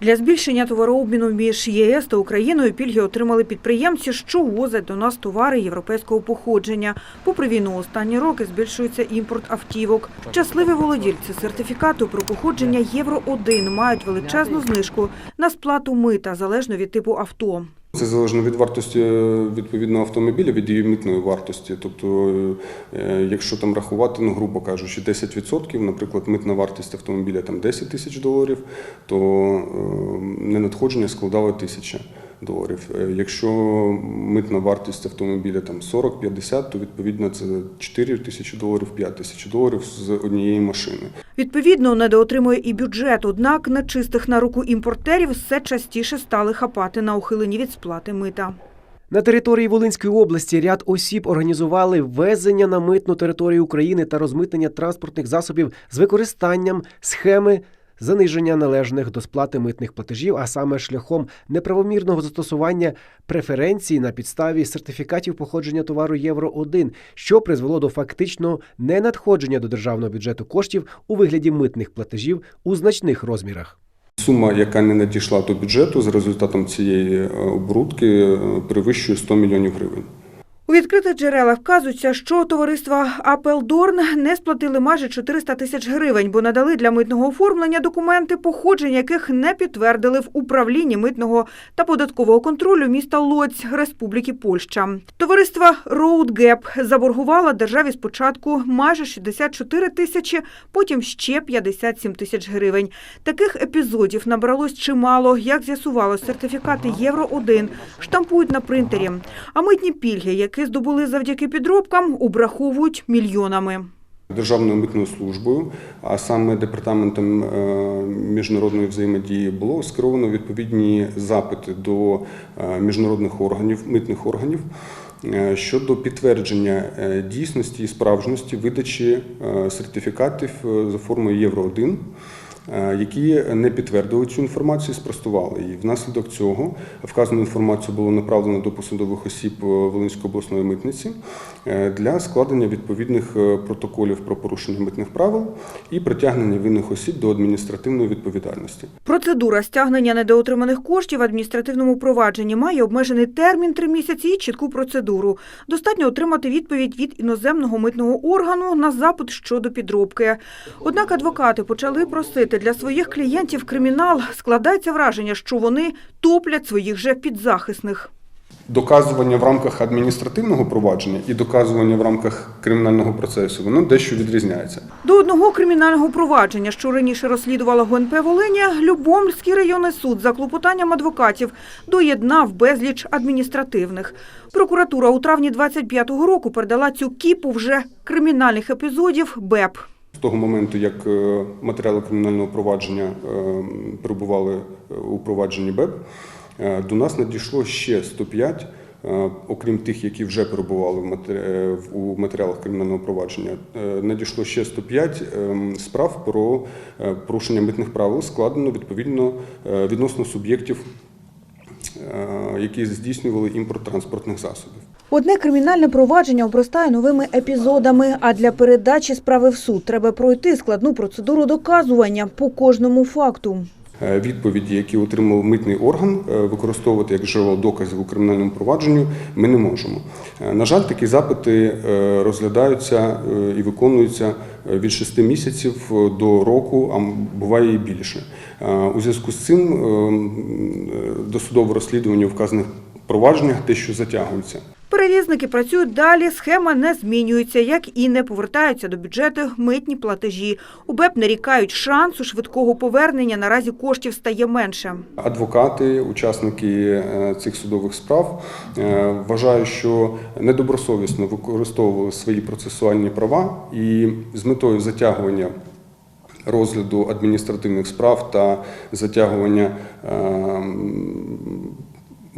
Для збільшення товарообміну між ЄС та Україною пільги отримали підприємці, що возять до нас товари європейського походження. Попри війну, останні роки збільшується імпорт автівок. Щасливі володільці сертифікату про походження Євро-1 мають величезну знижку на сплату мита залежно від типу авто. Це залежно від вартості е, відповідного автомобіля, від її митної вартості. Тобто, е, якщо там рахувати, ну грубо кажучи, 10%, наприклад, митна вартість автомобіля там 10 тисяч доларів, то е, ненадходження складало тисяча доларів. Е, Якщо митна вартість автомобіля там 40-50, то відповідно це 4 тисячі доларів, 5 тисяч доларів з однієї машини. Відповідно, недоотримує і бюджет, однак нечистих на руку імпортерів все частіше стали хапати на ухилені від сплати мита. На території Волинської області ряд осіб організували ввезення на митну територію України та розмитнення транспортних засобів з використанням схеми заниження належних до сплати митних платежів, а саме шляхом неправомірного застосування преференцій на підставі сертифікатів походження товару Євро 1 що призвело до фактичного ненадходження до державного бюджету коштів у вигляді митних платежів у значних розмірах. Сума, яка не надійшла до бюджету за результатом цієї е, оборудки, е, перевищує 100 мільйонів гривень. У відкритих джерелах вказується, що товариства Апелдорн не сплатили майже 400 тисяч гривень, бо надали для митного оформлення документи, походження яких не підтвердили в управлінні митного та податкового контролю міста Лоць Республіки Польща. Товариство Roadgap заборгувало державі спочатку майже 64 тисячі, потім ще 57 тисяч гривень. Таких епізодів набралось чимало. Як з'ясувалось, сертифікати Євро 1 штампують на принтері, а митні пільги, які здобули завдяки підробкам, обраховують мільйонами. Державною митною службою, а саме департаментом е, міжнародної взаємодії, було скеровано відповідні запити до е, міжнародних органів, митних органів е, щодо підтвердження дійсності і справжності видачі сертифікатів за формою Євро 1 е, які не підтвердили цю інформацію, спростували її. Внаслідок цього вказану інформацію було направлено до посадових осіб е, Волинської обласної митниці е, для складення відповідних е, протоколів про порушення митних правил і притягнення винних осіб до адміністративної відповідальності. Процедура стягнення недоотриманих коштів в адміністративному провадженні має обмежений термін три місяці і чітку процедуру. Достатньо отримати відповідь від іноземного митного органу на запит щодо підробки. Однак адвокати почали просити для своїх клієнтів кримінал. Складається враження, що вони топлять своїх же підзахисних. Доказування в рамках адміністративного провадження і доказування в рамках кримінального процесу воно дещо відрізняється. До одного кримінального провадження, що раніше розслідувала ГУНП Волиня, Любомльський районний суд за клопотанням адвокатів доєднав безліч адміністративних. Прокуратура у травні 25-го року передала цю кіпу вже кримінальних епізодів БЕП. Того моменту, як е, матеріали кримінального провадження е, перебували е, у провадженні БЕП, е, до нас надійшло ще 105, е, окрім тих, які вже перебували у матеріалах кримінального провадження, надійшло ще 105 ем, справ про порушення митних правил, складено відповідно відносно суб'єктів, які здійснювали імпорт транспортних засобів. Одне кримінальне провадження обростає новими епізодами, а для передачі справи в суд треба пройти складну процедуру доказування по кожному факту. Е, Відповіді, які отримав митний орган, е, використовувати як джерело доказів у кримінальному провадженню, ми не можемо. Е, На жаль, такі запити розглядаються і виконуються від 6 місяців до року, а буває і більше. У зв'язку з цим е, м, е, досудове розслідування вказаних провадженнях дещо затягується. Перевізники працюють далі, схема не змінюється, як і не повертаються до бюджету митні платежі. У БЕП нарікають шансу швидкого повернення, наразі коштів стає менше. Адвокати, учасники е, цих судових справ е, вважають, що недобросовісно використовували свої процесуальні права і з метою затягування розгляду адміністративних справ та затягування е,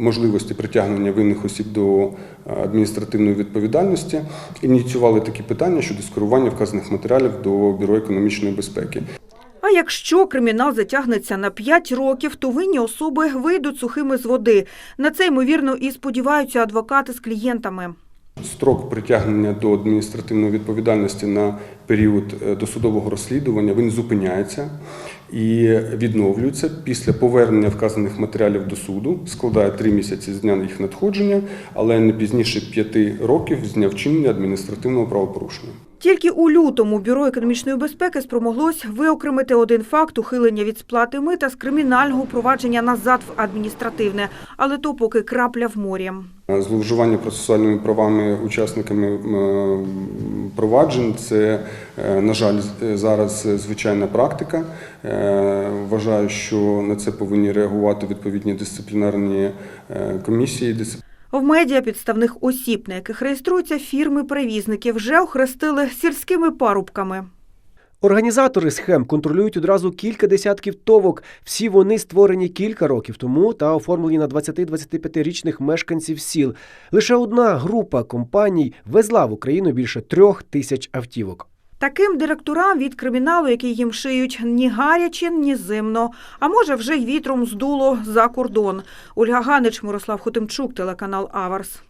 можливості притягнення винних осіб до е, адміністративної відповідальності ініціювали такі питання щодо скерування вказаних матеріалів до Бюро економічної безпеки. А якщо кримінал затягнеться на 5 років, то винні особи вийдуть сухими з води. На це, ймовірно, і сподіваються адвокати з клієнтами. Строк притягнення до адміністративної відповідальності на період е, досудового розслідування він зупиняється. І відновлюється після повернення вказаних матеріалів до суду. Складає три місяці з дня їх надходження, але не пізніше п'яти років з дня вчинення адміністративного правопорушення. Тільки у лютому Бюро економічної безпеки спромоглось виокремити один факт ухилення від сплати мита з кримінального провадження назад в адміністративне, але то поки крапля в морі. Зловживання процесуальними правами учасниками проваджень це, е, на жаль, з- зараз звичайна практика. Е, Вважаю, що на це повинні реагувати відповідні дисциплінарні е, комісії. В медіа підставних осіб, на яких реєструються фірми-перевізники, вже охрестили сільськими парубками. Організатори схем контролюють одразу кілька десятків товок. Всі вони створені кілька років тому та оформлені на 20-25-річних мешканців сіл. Лише одна група компаній везла в Україну більше трьох тисяч автівок. Таким директорам від криміналу, який їм шиють ні гаряче, ні зимно, а може вже й вітром здуло за кордон. Ольга Ганич, Мирослав Хотимчук, телеканал Аверс.